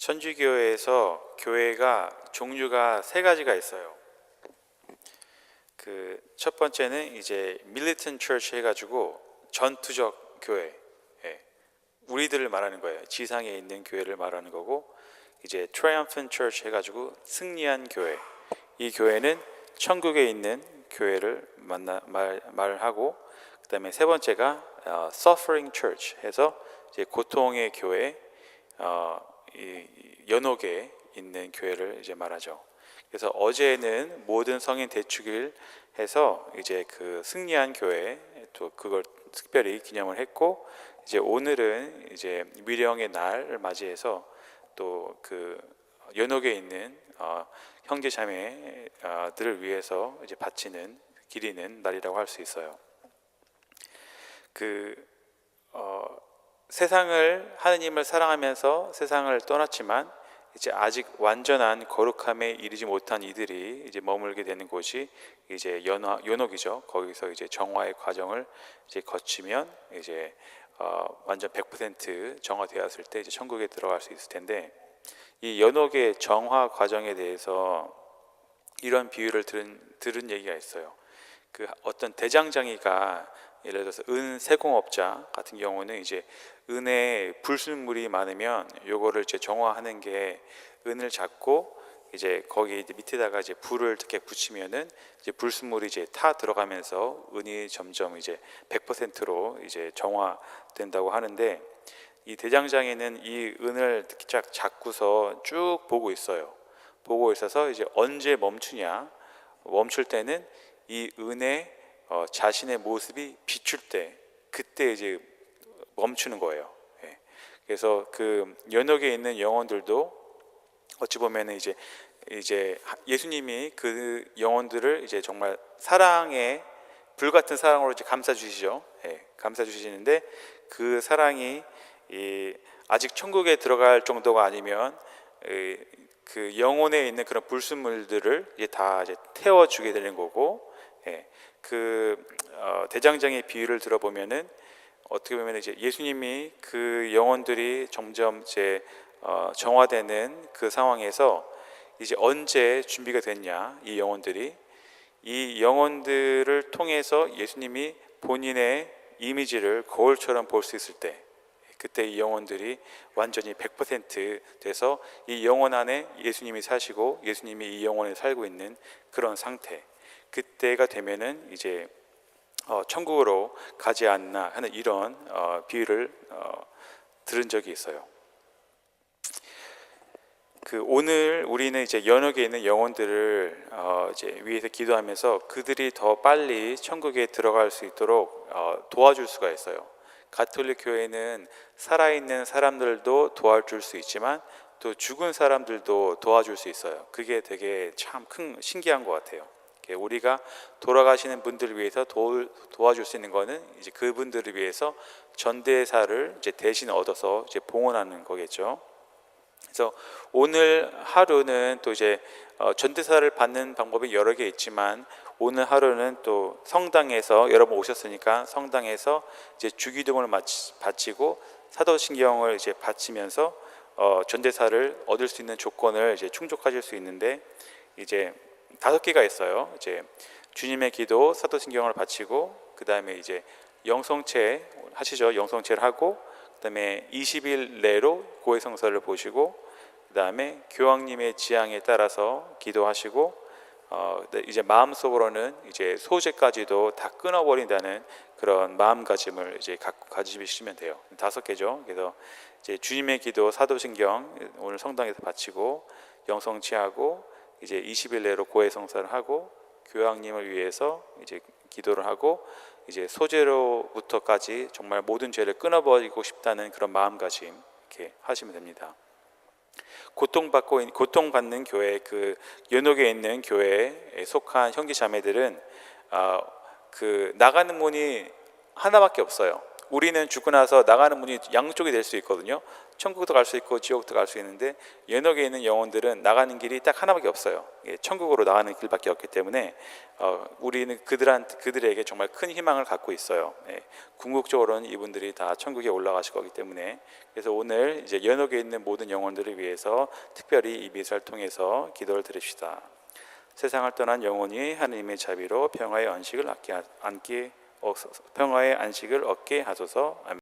천주교회에서 교회가 종류가 세 가지가 있어요. 그 첫 번째는 이제 밀리턴 처치 해가지고 전투적 교회, 예. 우리들을 말하는 거예요. 지상에 있는 교회를 말하는 거고, 이제 트라이엄펀 처치 해가지고 승리한 교회. 이 교회는 천국에 있는 교회를 만나 말 말하고, 그다음에 세 번째가 어, suffering church 해서 이제 고통의 교회, 어, 이 연옥에 있는 교회를 이제 말하죠. 그래서 어제는 모든 성인 대축일 해서 이제 그 승리한 교회 또 그걸 특별히 기념을 했고 이제 오늘은 이제 미령의 날을 맞이해서 또 그 연옥에 있는 어, 형제 자매들을 위해서 이제 바치는 기리는 날이라고 할 수 있어요. 그 어, 세상을 하느님을 사랑하면서 세상을 떠났지만 이제 아직 완전한 거룩함에 이르지 못한 이들이 이제 머물게 되는 곳이 이제 연화 연옥이죠. 거기서 이제 정화의 과정을 이제 거치면 이제 어, 완전 100% 정화되었을 때 이제 천국에 들어갈 수 있을 텐데 이 연옥의 정화 과정에 대해서 이런 비유를 들은 들은 얘기가 있어요. 그 어떤 대장장이가 예를 들어서 은 세공업자 같은 경우는 이제 은에 불순물이 많으면 요거를 이제 정화하는 게 은을 잡고 이제 거기 밑에다가 이제 불을 이렇게 붙이면은 이제 불순물이 이제 타 들어가면서 은이 점점 이제 100%로 이제 정화된다고 하는데 이 대장장이는 이 은을 쫙 잡고서 쭉 보고 있어요. 보고 있어서 이제 언제 멈추냐? 멈출 때는 이 은에 어, 자신의 모습이 비출 때 그때 이제 멈추는 거예요. 예. 그래서 그 연옥에 있는 영혼들도 어찌 보면은 이제 이제 예수님이 그 영혼들을 이제 정말 사랑의 불 같은 사랑으로 이제 감싸 주시죠. 예, 감싸 주시는데 그 사랑이 이 아직 천국에 들어갈 정도가 아니면 이, 그 영혼에 있는 그런 불순물들을 이제 다 이제 태워 주게 되는 거고, 예, 그 어, 대장장의 비유를 들어보면은 어떻게 보면 이제 예수님이 그 영혼들이 점점 이제 어, 정화되는 그 상황에서 이제 언제 준비가 됐냐 이 영혼들이. 이 영혼들을 통해서 예수님이 본인의 이미지를 거울처럼 볼 수 있을 때 그때 이 영혼들이 완전히 100% 돼서 이 영혼 안에 예수님이 사시고 예수님이 이 영혼에 살고 있는 그런 상태 그때가 되면은 이제 어, 천국으로 가지 않나 하는 이런 어, 비유를 어, 들은 적이 있어요. 그 오늘 우리는 이제 연옥에 있는 영혼들을 어, 이제 위해서 기도하면서 그들이 더 빨리 천국에 들어갈 수 있도록 어, 도와줄 수가 있어요. 가톨릭 교회는 살아있는 사람들도 도와줄 수 있지만 또 죽은 사람들도 도와줄 수 있어요. 그게 되게 참 큰 신기한 것 같아요. 우리가 돌아가시는 분들을 위해서 도, 도와줄 수 있는 거는 이제 그분들을 위해서 전대사를 이제 대신 얻어서 이제 봉헌하는 거겠죠. 그래서 오늘 하루는 또 이제 어, 전대사를 받는 방법이 여러 개 있지만 오늘 하루는 또 성당에서 여러분 오셨으니까 성당에서 이제 주기도문을 바치고 사도신경을 이제 바치면서 어, 전대사를 얻을 수 있는 조건을 이제 충족하실 수 있는데 이제 다섯 개가 있어요. 이제 주님의 기도, 사도신경을 바치고 그 다음에 이제 영성체 하시죠. 영성체를 하고 그 다음에 20일 내로 고해성사를 보시고 그 다음에 교황님의 지향에 따라서 기도하시고 어, 이제 마음속으로는 이제 소재까지도 다 끊어버린다는 그런 마음가짐을 이제 갖고 가지시면 돼요. 다섯 개죠. 그래서 이제 주님의 기도, 사도신경 오늘 성당에서 바치고 영성치하고 이제 20일 내로 고해 성사를 하고 교황님을 위해서 이제 기도를 하고 이제 소재로부터까지 정말 모든 죄를 끊어버리고 싶다는 그런 마음가짐 이렇게 하시면 됩니다. 고통받고 고통받는 교회 그 연옥에 있는 교회에 속한 형제 자매들은 어, 그 나가는 문이 하나밖에 없어요. 우리는 죽고 나서 나가는 문이 양쪽이 될 수 있거든요. 천국도 갈 수 있고 지옥도 갈 수 있는데 연옥에 있는 영혼들은 나가는 길이 딱 하나밖에 없어요. 예, 천국으로 나가는 길밖에 없기 때문에 어, 우리는 그들한 그들에게 정말 큰 희망을 갖고 있어요. 예, 궁극적으로는 이분들이 다 천국에 올라가실 거기 때문에 그래서 오늘 이제 연옥에 있는 모든 영혼들을 위해서 특별히 이 미사를 통해서 기도를 드립시다. 세상을 떠난 영혼이 하나님의 자비로 평화의 안식을 안게 어, 평화의 안식을 얻게 하소서. 아멘.